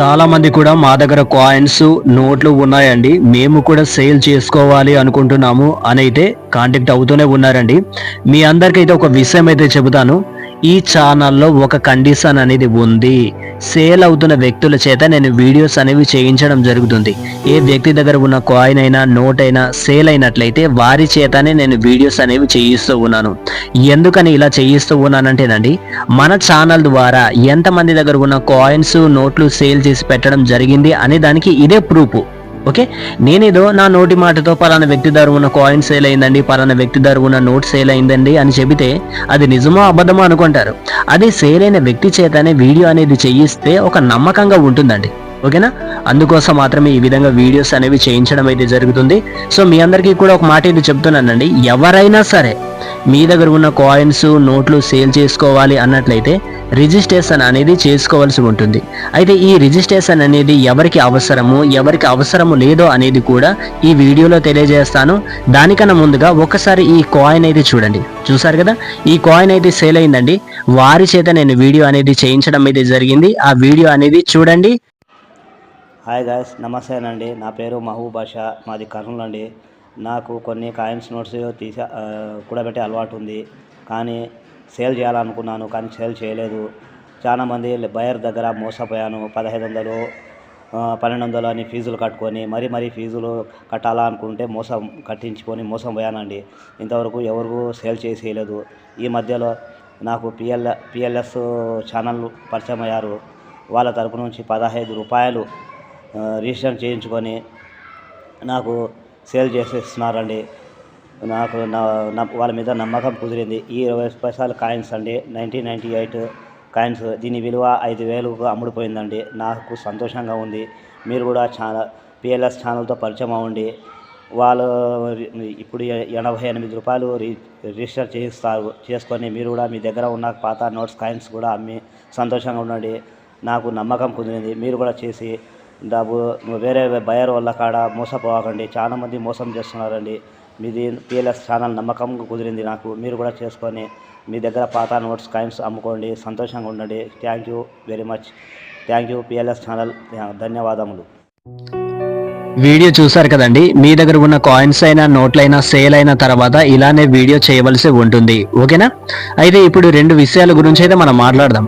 చాలా మంది కూడా మా దగ్గర కాయిన్స్ నోట్లు ఉన్నాయండి. మేము కూడా సేల్ చేసుకోవాలి అనుకుంటున్నాము. అని అయితే కాంటాక్ట్ అవుతూనే ఉన్నారండి. మీ అందరికైతే ఒక విషయం అయితే చెబుతాను. ఈ ఛానల్లో ఒక కండిషన్ అనేది ఉంది. సేల్ అవుతున్న వ్యక్తుల చేత నేను వీడియోస్ అనేవి చేయించడం జరుగుతుంది. ఏ వ్యక్తి దగ్గర ఉన్న కాయిన్ అయినా నోట్ అయినా సేల్ అయినట్లయితే వారి చేతనే నేను వీడియోస్ అనేవి చేయిస్తూ ఉన్నాను. ఎందుకని ఇలా చేయిస్తూ ఉన్నానంటేనండి మన ఛానల్ ద్వారా ఎంతమంది దగ్గర ఉన్న కాయిన్స్ నోట్లు సేల్ చేసి పెట్టడం జరిగింది అనే దానికి ఇదే ప్రూఫ్ ఓకే? నేనేదో నా నోటి మాటతో పలానా వ్యక్తి ధర ఉన్న కాయిన్ సేల్ అయిందండి పలానా వ్యక్తి ధర ఉన్న నోట్ సేల్ అయిందండి అని చెబితే అది నిజమో అబద్ధమో అనుకుంటారు. అది సేల్ అయిన వ్యక్తి చేతనే వీడియో అనేది చేయిస్తే ఒక నమ్మకంగా ఉంటుందండి. ఓకేనా? అందుకోసం మాత్రమే ఈ విధంగా వీడియోస్ అనేవి చేయించడం అయితే జరుగుతుంది. సో మీ అందరికీ కూడా ఒక మాట ఇది చెప్తున్నానండి. ఎవరైనా సరే మీ దగ్గర ఉన్న కాయిన్స్ నోట్లు సేల్ చేసుకోవాలి అన్నట్లయితే రిజిస్ట్రేషన్ అనేది చేసుకోవాల్సి ఉంటుంది. అయితే ఈ రిజిస్ట్రేషన్ అనేది ఎవరికి అవసరము ఎవరికి అవసరము లేదో అనేది కూడా ఈ వీడియోలో తెలియజేస్తాను. దానికన్నా ముందుగా ఒకసారి ఈ కాయిన్ అయితే చూడండి. చూసారు కదా? ఈ కాయిన్ అయితే సేల్ అయిందండి. వారి చేత నేను వీడియో అనేది చేయించడం అయితే జరిగింది. ఆ వీడియో అనేది చూడండి. హాయ్ గాయస్ నమస్తేనండి నా పేరు మహబూబ్ బాషా. మాది కర్నూలు అండి. నాకు కొన్ని కాయిన్స్ నోట్స్ తీసా కూడబెట్టే అలవాటు ఉంది. కానీ సేల్ చేయాలనుకున్నాను కానీ సేల్ చేయలేదు. చాలామంది బయర్ దగ్గర మోసపోయాను. పదహైదు వందలు పన్నెండు వందలు అని ఫీజులు కట్టుకొని మరీ మరీ ఫీజులు కట్టాలా అనుకుంటే మోసం కట్టించుకొని మోసం పోయానండి. ఇంతవరకు ఎవరు సేల్ చేసేయలేదు. ఈ మధ్యలో నాకు పిఎల్ పిఎల్ఎస్ ఛానల్ పరిచయం అయ్యారు. వాళ్ళ తరపు నుంచి పదహైదు రూపాయలు రిజిస్ట్రేషన్ రిజిస్టర్ చేయించుకొని నాకు సేల్ చేసేస్తున్నారండి. నాకు నా వాళ్ళ మీద నమ్మకం కుదిరింది. ఈ ఇరవై పైసలు కాయిన్స్ అండి. Nineteen ninety eight coins. దీని విలువ ఐదు వేలకు అమ్ముడుపోయిందండి. నాకు సంతోషంగా ఉంది. మీరు కూడా ఛానల్ పిఎల్ఎస్ ఛానల్తో పరిచయం అవ్వండి. వాళ్ళు ఇప్పుడు ఎనభై ఎనిమిది రూపాయలు రి రిజిస్టర్ చేయిస్తారు. చేసుకొని మీరు కూడా మీ దగ్గర ఉన్న పాత నోట్స్ కాయిన్స్ కూడా అమ్మి సంతోషంగా ఉండండి. నాకు నమ్మకం కుదిరింది. మీరు కూడా చేసి డబ్బు వేరే బయర్ వాళ్ళ కాడ మోసపోకండి చాలామంది మోసం చేస్తున్నారండి. మీది పిఎల్ఎస్ ఛానల్ నమ్మకం కుదిరింది నాకు. మీరు కూడా చేసుకొని మీ దగ్గర పాత నోట్స్ కాయిన్స్ అమ్ముకోండి. సంతోషంగా ఉండండి. Thank you very much. Thank you PLS channel. ధన్యవాదములు. వీడియో చూసారు కదండి? మీ దగ్గర ఉన్న కాయిన్స్ అయినా నోట్లైనా సేల్ అయిన తర్వాత ఇలానే వీడియో చేయవలసి ఉంటుంది. ఓకేనా? అయితే ఇప్పుడు రెండు విషయాల గురించి అయితే మనం మాట్లాడదాం.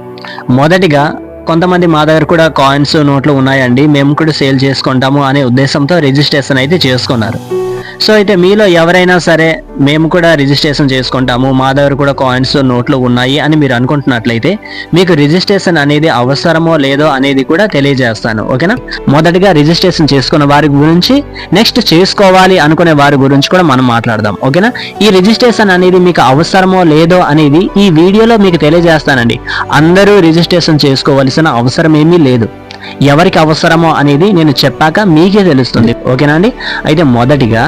మొదటిగా కొంతమంది మా దగ్గర కూడా కాయిన్స్ నోట్లు ఉన్నాయండి. మేము కూడా సేల్ చేసుకుంటాము అనే ఉద్దేశంతో రిజిస్ట్రేషన్ అయితే చేసుకున్నారు. సో అయితే మీలో ఎవరైనా సరే మేము కూడా రిజిస్ట్రేషన్ చేసుకుంటాము మా దగ్గర కూడా కాయిన్స్ నోట్లు ఉన్నాయి అని మీరు అనుకుంటున్నట్లయితే మీకు రిజిస్ట్రేషన్ అనేది అవసరమో లేదో అనేది కూడా తెలియజేస్తాను ఓకేనా? మొదటిగా రిజిస్ట్రేషన్ చేసుకున్న వారి గురించి నెక్స్ట్ చేసుకోవాలి అనుకునే వారి గురించి కూడా మనం మాట్లాడదాం ఓకేనా? ఈ రిజిస్ట్రేషన్ అనేది మీకు అవసరమో లేదో అనేది ఈ వీడియోలో మీకు తెలియజేస్తానండి. అందరూ రిజిస్ట్రేషన్ చేసుకోవాల్సిన అవసరం ఏమీ లేదు. ఎవరికి అవసరమో అనేది నేను చెప్పాక మీకే తెలుస్తుంది. ఓకేనా అండి? అయితే మొదటిగా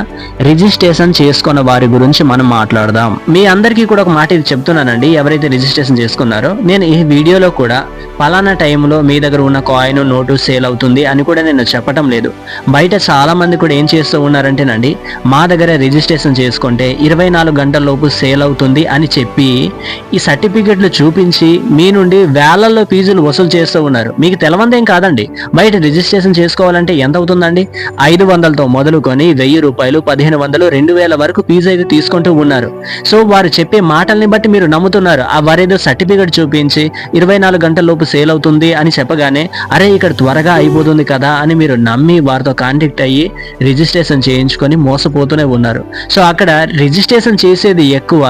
రిజిస్ట్రేషన్ చేసుకున్న వారి గురించి మనం మాట్లాడదాం. మీ అందరికీ కూడా ఒక మాట ఇది చెప్తున్నానండి. ఎవరైతే రిజిస్ట్రేషన్ చేసుకున్నారో నేను ఈ వీడియోలో కూడా పలానా టైంలో మీ దగ్గర ఉన్న కాయిన్ నోటు సేల్ అవుతుంది అని కూడా నేను చెప్పటం లేదు. బయట చాలా మంది కూడా ఏం చేస్తూ ఉన్నారంటేనండి మా దగ్గర రిజిస్ట్రేషన్ చేసుకుంటే ఇరవై నాలుగు గంటల లోపు సేల్ అవుతుంది అని చెప్పి ఈ సర్టిఫికెట్లు చూపించి మీ నుండి వేలల్లో ఫీజులు వసూలు చేస్తూ ఉన్నారు. మీకు తెలవందేం కాదండి. బయట రిజిస్ట్రేషన్ చేసుకోవాలంటే ఎంత అవుతుందండి? ఐదు వందలతో మొదలుకొని వెయ్యి రూపాయలు పదిహేను వందలు రెండు వేల వరకు ఫీజు అయితే తీసుకుంటూ ఉన్నారు. సో వారు చెప్పే మాటల్ని బట్టి మీరు నమ్ముతున్నారు. ఆ వారేదో సర్టిఫికెట్ చూపించి ఇరవై నాలుగు గంటల లోపు సేల్ అవుతుంది అని చెప్పగానే అరే ఇక్కడ త్వరగా అయిపోతుంది కదా అని మీరు నమ్మి వారితో కాంటాక్ట్ అయ్యి రిజిస్ట్రేషన్ చేయించుకొని మోసపోతూనే ఉన్నారు. సో అక్కడ రిజిస్ట్రేషన్ చేసేది ఎక్కువ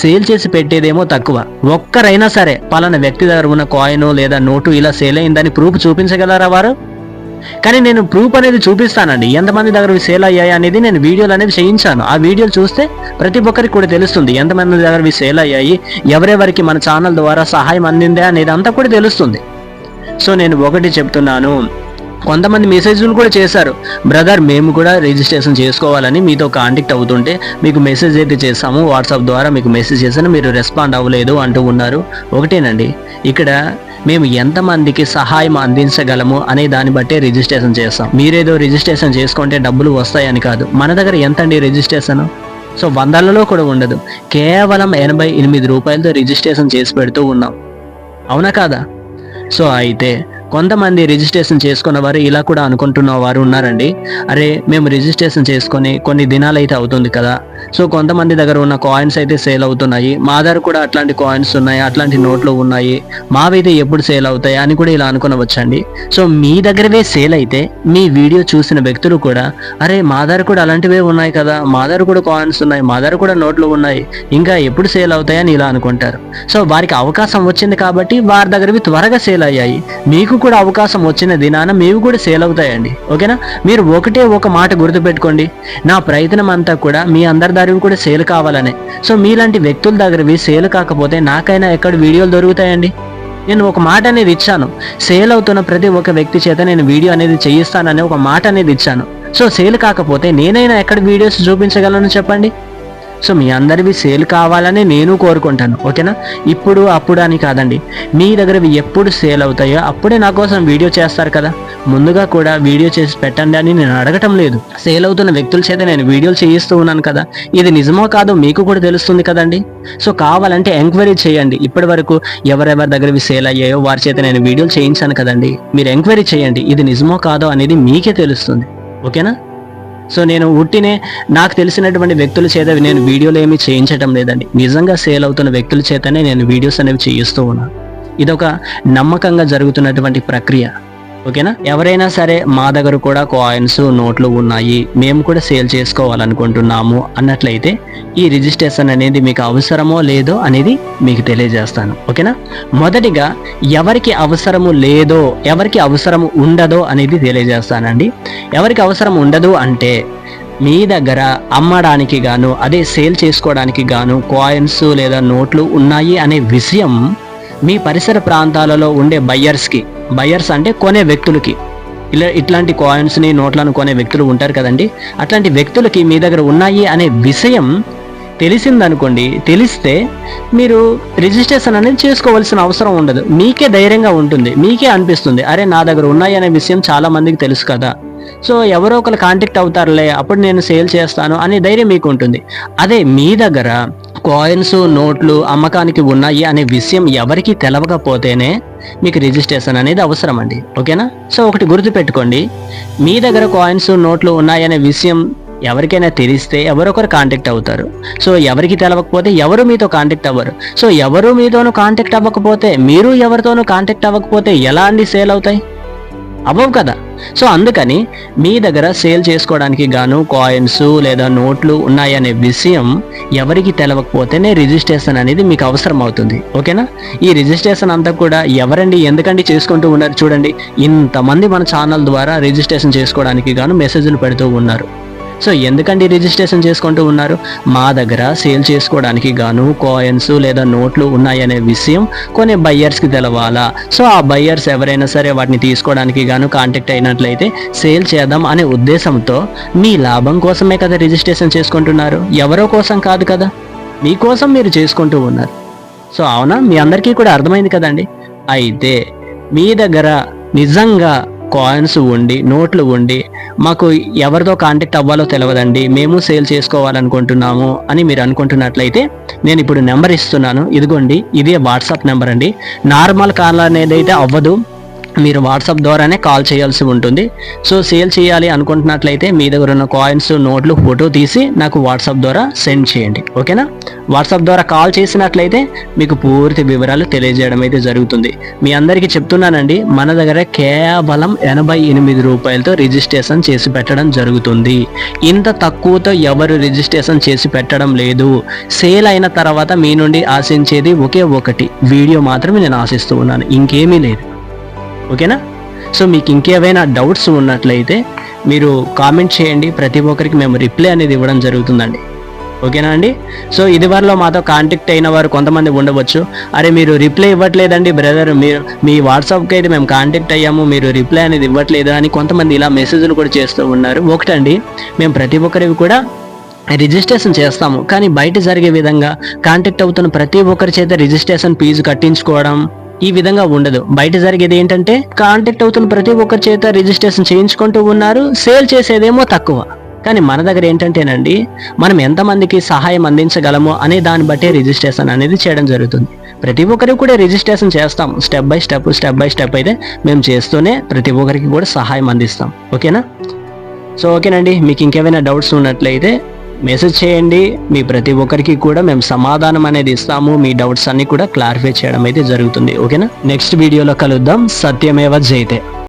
సేల్ చేసి పెట్టేదేమో తక్కువ. ఒక్కరైనా సరే పలానా వ్యక్తి దగ్గర ఉన్న కాయిన్ లేదా నోటు ఇలా సేల్ అయిందని ప్రూఫ్ చూపించగలరా వారు? కానీ నేను ప్రూఫ్ అనేది చూపిస్తానండి. ఎంతమంది దగ్గర సేల్ అయ్యాయి అనేది నేను వీడియోలు అనేది చేయించాను. ఆ వీడియోలు చూస్తే ప్రతి ఒక్కరికి కూడా తెలుస్తుంది. ఎంతమంది దగ్గర సేల్ అయ్యాయి ఎవరెవరికి మన ఛానల్ ద్వారా సహాయం అందిందే అనేది అంతా కూడా తెలుస్తుంది. సో నేను ఒకటి చెప్తున్నాను. కొంతమంది మెసేజ్లు కూడా చేశారు. బ్రదర్ మేము కూడా రిజిస్ట్రేషన్ చేసుకోవాలని మీతో కాంటాక్ట్ అవుతుంటే మీకు మెసేజ్ అయితే చేస్తాము. వాట్సాప్ ద్వారా మీకు మెసేజ్ చేశాను మీరు రెస్పాండ్ అవ్వలేదు అంటూ ఉన్నారు. ఒకటేనండి. ఇక్కడ మేము ఎంతమందికి సహాయం అందించగలము అనే దాన్ని బట్టే రిజిస్ట్రేషన్ చేస్తాం. మీరేదో రిజిస్ట్రేషన్ చేసుకుంటే డబ్బులు వస్తాయని కాదు. మన దగ్గర ఎంత అండి రిజిస్ట్రేషన్? సో వందలలో కూడా ఉండదు. కేవలం ఎనభై ఎనిమిది రూపాయలతో రిజిస్ట్రేషన్ చేసి పెడుతూ ఉన్నాం. అవునా కాదా? సో అయితే కొంతమంది రిజిస్ట్రేషన్ చేసుకున్న వారు ఇలా కూడా అనుకుంటున్న వారు ఉన్నారండి. అరే మేము రిజిస్ట్రేషన్ చేసుకొని కొన్ని దినాలు అయితే అవుతుంది కదా. సో కొంతమంది దగ్గర ఉన్న కాయిన్స్ అయితే సేల్ అవుతున్నాయి. మా దగ్గర కూడా అట్లాంటి కాయిన్స్ ఉన్నాయి అట్లాంటి నోట్లు ఉన్నాయి. మావైతే ఎప్పుడు సేల్ అవుతాయి అని కూడా ఇలా అనుకునవచ్చండి. సో మీ దగ్గరవే సేల్ అయితే మీ వీడియో చూసిన వ్యక్తులు కూడా అరే మా దగ్గర కూడా అలాంటివే ఉన్నాయి కదా. మా దగ్గర కూడా కాయిన్స్ ఉన్నాయి మా దగ్గర కూడా నోట్లు ఉన్నాయి. ఇంకా ఎప్పుడు సేల్ అవుతాయని ఇలా అనుకుంటారు. సో వారికి అవకాశం వచ్చింది కాబట్టి వారి దగ్గరవి త్వరగా సేల్ అయ్యాయి. మీకు కూడా అవకాశం వచ్చిన దినాన మీవి కూడా సేల్ అవుతాయండి. ఓకేనా? మీరు ఒకటే ఒక మాట గుర్తుపెట్టుకోండి. నా ప్రయత్నం అంతా కూడా మీ అందరి దారివి కూడా సేల్ కావాలనే. సో మీలాంటి వ్యక్తుల దగ్గరవి సేల్ కాకపోతే నాకైనా ఎక్కడ వీడియోలు దొరుకుతాయండి? నేను ఒక మాట అనేది ఇచ్చాను. సేల్ అవుతున్న ప్రతి ఒక్క వ్యక్తి చేత నేను వీడియో అనేది చేయిస్తానని ఒక మాట అనేది ఇచ్చాను. సో సేల్ కాకపోతే నేనైనా ఎక్కడ వీడియోస్ చూపించగలను చెప్పండి? సో మీ అందరివి సేల్ కావాలని నేను కోరుకుంటాను ఓకేనా? ఇప్పుడు అప్పుడు అని కాదండి. మీ దగ్గరవి ఎప్పుడు సేల్ అవుతాయో అప్పుడే నా కోసం వీడియో చేస్తారు కదా. ముందుగా కూడా వీడియో చేసి పెట్టండి అని నేను అడగటం లేదు. సేల్ అవుతున్న వ్యక్తుల చేత నేను వీడియోలు చేయిస్తూ ఉన్నాను కదా. ఇది నిజమో కాదో మీకు కూడా తెలుస్తుంది కదండి. సో కావాలంటే ఎంక్వైరీ చేయండి. ఇప్పటి వరకు ఎవరెవరి దగ్గరవి సేల్ అయ్యాయో వారి చేత నేను వీడియోలు చేయించాను కదండి. మీరు ఎంక్వైరీ చేయండి. ఇది నిజమో కాదో అనేది మీకే తెలుస్తుంది. ఓకేనా? సో నేను ఉట్టినే నాకు తెలిసినటువంటి వ్యక్తుల చేత నేను వీడియోలు ఏమీ చేయించడం లేదండి. నిజంగా సేల్ అవుతున్న వ్యక్తుల చేతనే నేను వీడియోస్ అనేవి చేయిస్తూ ఉన్నాను. ఇదొక నమ్మకంగా జరుగుతున్నటువంటి ప్రక్రియ. ఓకేనా? ఎవరైనా సరే మా దగ్గర కూడా కాయిన్స్ నోట్లు ఉన్నాయి. మేము కూడా సేల్ చేసుకోవాలనుకుంటున్నాము అన్నట్లయితే ఈ రిజిస్ట్రేషన్ అనేది మీకు అవసరమో లేదో అనేది మీకు తెలియజేస్తాను. ఓకేనా? మొదటిగా ఎవరికి అవసరము లేదో ఎవరికి అవసరం ఉండదో అనేది తెలియజేస్తానండి. ఎవరికి అవసరం ఉండదు అంటే మీ దగ్గర అమ్మడానికి గాను అదే సేల్ చేసుకోవడానికి గాను కాయిన్స్ లేదా నోట్లు ఉన్నాయి అనే విషయం మీ పరిసర ప్రాంతాలలో ఉండే బయ్యర్స్కి. బయ్యర్స్ అంటే కొనే వ్యక్తులకి. ఇలా ఇట్లాంటి కాయిన్స్ని నోట్లను కొనే వ్యక్తులు ఉంటారు కదండి. అట్లాంటి వ్యక్తులకి మీ దగ్గర ఉన్నాయి అనే విషయం తెలిసిందనుకోండి తెలిస్తే మీరు రిజిస్ట్రేషన్ అనేది చేసుకోవాల్సిన అవసరం ఉండదు. మీకే ధైర్యంగా ఉంటుంది మీకే అనిపిస్తుంది. అరే నా దగ్గర ఉన్నాయి అనే విషయం చాలా మందికి తెలుసు కదా. సో ఎవరో ఒకరు కాంటాక్ట్ అవుతారులే అప్పుడు నేను సేల్ చేస్తాను అనే ధైర్యం మీకు ఉంటుంది. అదే మీ దగ్గర కాయిన్స్ నోట్లు అమ్మకానికి ఉన్నాయి అనే విషయం ఎవరికి తెలవకపోతేనే మీకు రిజిస్ట్రేషన్ అనేది అవసరం అండి ఓకేనా? సో ఒకటి గుర్తుపెట్టుకోండి. మీ దగ్గర కాయిన్స్ నోట్లు ఉన్నాయనే విషయం ఎవరికైనా తెలిస్తే ఎవరొకరు కాంటాక్ట్ అవుతారు. సో ఎవరికి తెలవకపోతే ఎవరు మీతో కాంటాక్ట్ అవ్వరు. సో ఎవరు మీతోనూ కాంటాక్ట్ అవ్వకపోతే మీరు ఎవరితోనూ కాంటాక్ట్ అవ్వకపోతే ఎలా అండి సేల్ అవుతాయి? అవ్వవు కదా. సో అందుకని మీ దగ్గర సేల్ చేసుకోవడానికి గాను కాయిన్స్ లేదా నోట్లు ఉన్నాయనే విషయం ఎవరికి తెలవకపోతేనే రిజిస్ట్రేషన్ అనేది మీకు అవసరం అవుతుంది ఓకేనా? ఈ రిజిస్ట్రేషన్ అంతా కూడా ఎవరండి ఎందుకండి చేసుకుంటూ ఉన్నారు చూడండి. ఇంతమంది మన ఛానల్ ద్వారా రిజిస్ట్రేషన్ చేసుకోవడానికి గాను మెసేజ్లు పెడుతూ ఉన్నారు. సో ఎందుకండి రిజిస్ట్రేషన్ చేసుకుంటూ ఉన్నారు? మా దగ్గర సేల్ చేసుకోవడానికి గాను కాయిన్స్ లేదా నోట్లు ఉన్నాయనే విషయం కొన్ని బయ్యర్స్కి తెలవాలా. సో ఆ బయ్యర్స్ ఎవరైనా సరే వాటిని తీసుకోవడానికి గాను కాంటాక్ట్ అయినట్లయితే సేల్ చేద్దాం అనే ఉద్దేశంతో మీ లాభం కోసమే కదా రిజిస్ట్రేషన్ చేసుకుంటున్నారు? ఎవరో కోసం కాదు కదా? మీకోసం మీరు చేసుకుంటూ ఉన్నారు. సో అవునా? మీ అందరికీ కూడా అర్థమైంది కదండి? అయితే మీ దగ్గర నిజంగా కాయిన్స్ ఉండి నోట్లు ఉండి మాకు ఎవరితో కాంటాక్ట్ అవ్వాలో తెలియదండి మేము సేల్ చేసుకోవాలనుకుంటున్నాము అని మీరు అనుకుంటున్నట్లయితే నేను ఇప్పుడు నెంబర్ ఇస్తున్నాను. ఇదిగోండి ఇదే వాట్సాప్ నెంబర్ అండి. నార్మల్ కాల్ అనేది అయితే అవ్వదు. మీరు వాట్సాప్ ద్వారానే కాల్ చేయాల్సి ఉంటుంది. సో సేల్ చేయాలి అనుకుంటున్నట్లయితే మీ దగ్గర ఉన్న కాయిన్స్ నోట్లు ఫోటో తీసి నాకు వాట్సాప్ ద్వారా సెండ్ చేయండి. ఓకేనా? వాట్సాప్ ద్వారా కాల్ చేసినట్లయితే మీకు పూర్తి వివరాలు తెలియజేయడం అయితే జరుగుతుంది. మీ అందరికీ చెప్తున్నానండి మన దగ్గర కేవలం ఎనభై ఎనిమిది రూపాయలతో రిజిస్ట్రేషన్ చేసి పెట్టడం జరుగుతుంది. ఇంత తక్కువతో ఎవరు రిజిస్ట్రేషన్ చేసి పెట్టడం లేదు. సేల్ అయిన తర్వాత మీ నుండి ఆశించేది ఒకే ఒకటి. వీడియో మాత్రమే నేను ఆశిస్తూ ఉన్నాను. ఇంకేమీ లేదు. ఓకేనా? సో మీకు ఇంకేమైనా డౌట్స్ ఉన్నట్లయితే మీరు కామెంట్ చేయండి. ప్రతి ఒక్కరికి మేము రిప్లై అనేది ఇవ్వడం జరుగుతుందండి. ఓకేనా అండి? సో ఇది వరలో మాతో కాంటాక్ట్ అయిన వారు కొంతమంది ఉండవచ్చు. అరే మీరు రిప్లై ఇవ్వట్లేదండి బ్రదర్. మీరు మీ వాట్సాప్కి అయితే మేము కాంటాక్ట్ అయ్యాము. మీరు రిప్లై అనేది ఇవ్వట్లేదు అని కొంతమంది ఇలా మెసేజ్లు కూడా చేస్తూ ఉన్నారు. ఒకటండి మేము ప్రతి ఒక్కరివి కూడా రిజిస్ట్రేషన్ చేస్తాము. కానీ బయట జరిగే విధంగా కాంటాక్ట్ అవుతున్న ప్రతి ఒక్కరి చేత రిజిస్ట్రేషన్ ఫీజు కట్టించుకోవడం ఈ విధంగా ఉండదు. బయట జరిగేది ఏంటంటే కాంటాక్ట్ అవుతున్న ప్రతి ఒక్కరి చేత రిజిస్ట్రేషన్ చేయించుకుంటూ ఉన్నారు. సేల్ చేసేదేమో తక్కువ. కానీ మన దగ్గర ఏంటంటేనండి మనం ఎంతమందికి సహాయం అందించగలము అనే దాన్ని బట్టే రిజిస్ట్రేషన్ అనేది చేయడం జరుగుతుంది. ప్రతి ఒక్కరికి కూడా రిజిస్ట్రేషన్ చేస్తాం. Step by step step by step అయితే మేము చేస్తూనే ప్రతి ఒక్కరికి కూడా సహాయం అందిస్తాం. ఓకేనా? సో ఓకేనండి. మీకు ఇంకేమైనా డౌట్స్ ఉన్నట్లయితే మెసేజ్ చేయండి. మీ ప్రతి ఒక్కరికి కూడా మేము సమాధానం అనేది ఇస్తాము. మీ డౌట్స్ అన్ని కూడా క్లారిఫై చేయడం అయితే జరుగుతుంది. ఓకేనా? నెక్స్ట్ వీడియోలో కలుద్దాం. సత్యమేవ జైతే.